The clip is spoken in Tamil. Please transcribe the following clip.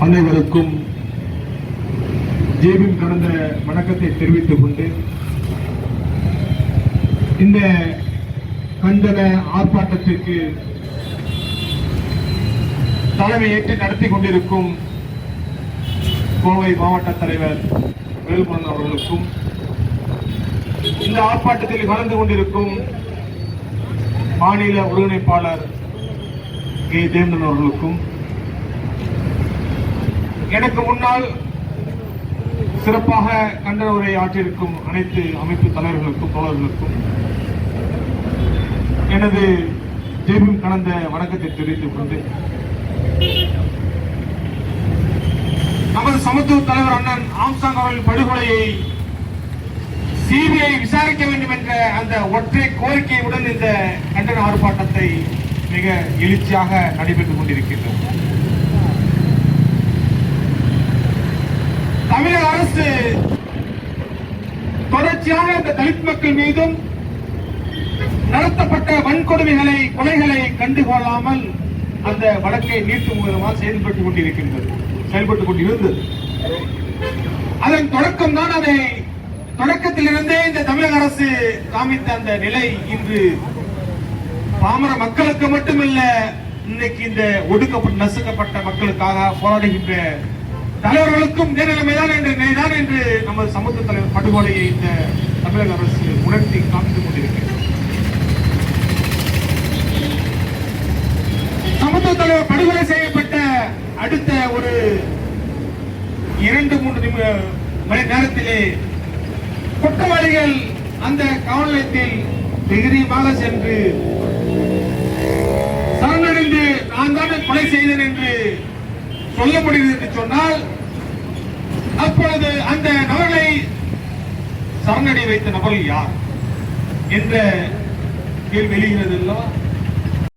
அனைவருக்கும் ஜேபிம் கடந்த வணக்கத்தை தெரிவித்துக் கொண்டு இந்த கண்டன ஆர்ப்பாட்டத்திற்கு தலைமையேற்று நடத்தி கொண்டிருக்கும் கோவை மாவட்ட தலைவர் வேல்முருகன் அவர்களுக்கும் இந்த ஆர்ப்பாட்டத்தில் கலந்து கொண்டிருக்கும் மாநில ஒருங்கிணைப்பாளர் கே. தேவன் அவர்களுக்கும் எனக்கு முன்னால் சிறப்பாக கண்டன உரை ஆற்றியிருக்கும் அனைத்து அமைப்பு தலைவர்களுக்கும் தோழர்களுக்கும் எனது ஜெய்பீம் கடந்த வணக்கத்தை தெரிவித்துக் கொண்டு நமது சமத்துவ தலைவர் அண்ணன் ஆம்சாங் அவர்கள் படுகொலையை சிபிஐ விசாரிக்க வேண்டும் என்ற அந்த ஒற்றை கோரிக்கையுடன் இந்த கண்டன ஆர்ப்பாட்டத்தை மிக எழுச்சியாக நடைபெற்றுக் கொண்டிருக்கின்றோம் தமிழக அரசு தொடர்ச்சியாக இந்த தலித் மக்கள் மீதும் நடத்தப்பட்ட வன்கொடுமைகளை கொலைகளை கண்டுகொள்ளாமல் அந்த வழக்கை நீட்டும் மூலமாக செயல்பட்டுக் கொண்டிருக்கின்றது செயல்பட்டுக் கொண்டிருந்தது. அதன் தொடக்கம் தான் அதை தொடக்கத்திலிருந்தே இந்த தமிழக அரசு காமித்த அந்த நிலை இன்று பாமர மக்களுக்கு மட்டுமல்ல இன்னைக்கு இந்த ஒடுக்கப்பட்ட நசுக்கப்பட்ட மக்களுக்காக போராடுகின்ற தலைவர்களுக்கும் இதே நிலைமைதான் என்று நிலைதான் என்று நமது சமூக தலைவர் படுகொலையை இந்த தமிழக அரசு உணர்த்தி காமித்துக் கொண்டிருக்கிறது. சமத்துவ தலைவர் படுகொலை செய்யப்பட்ட அடுத்த ஒரு இரண்டு மூன்று நிமி- மணி நேரத்திலே குற்றவாளிகள் அந்த காவல் நிலையத்தில் தைரியமாக சென்று சரணடைந்து நான் தானே கொலை செய்தேன் என்று சொல்ல முடியுது என்று சொன்னால் அப்பொழுது சரணடை வைத்த நபர்கள் யார்? என்ற கேள்வி எழுகிறது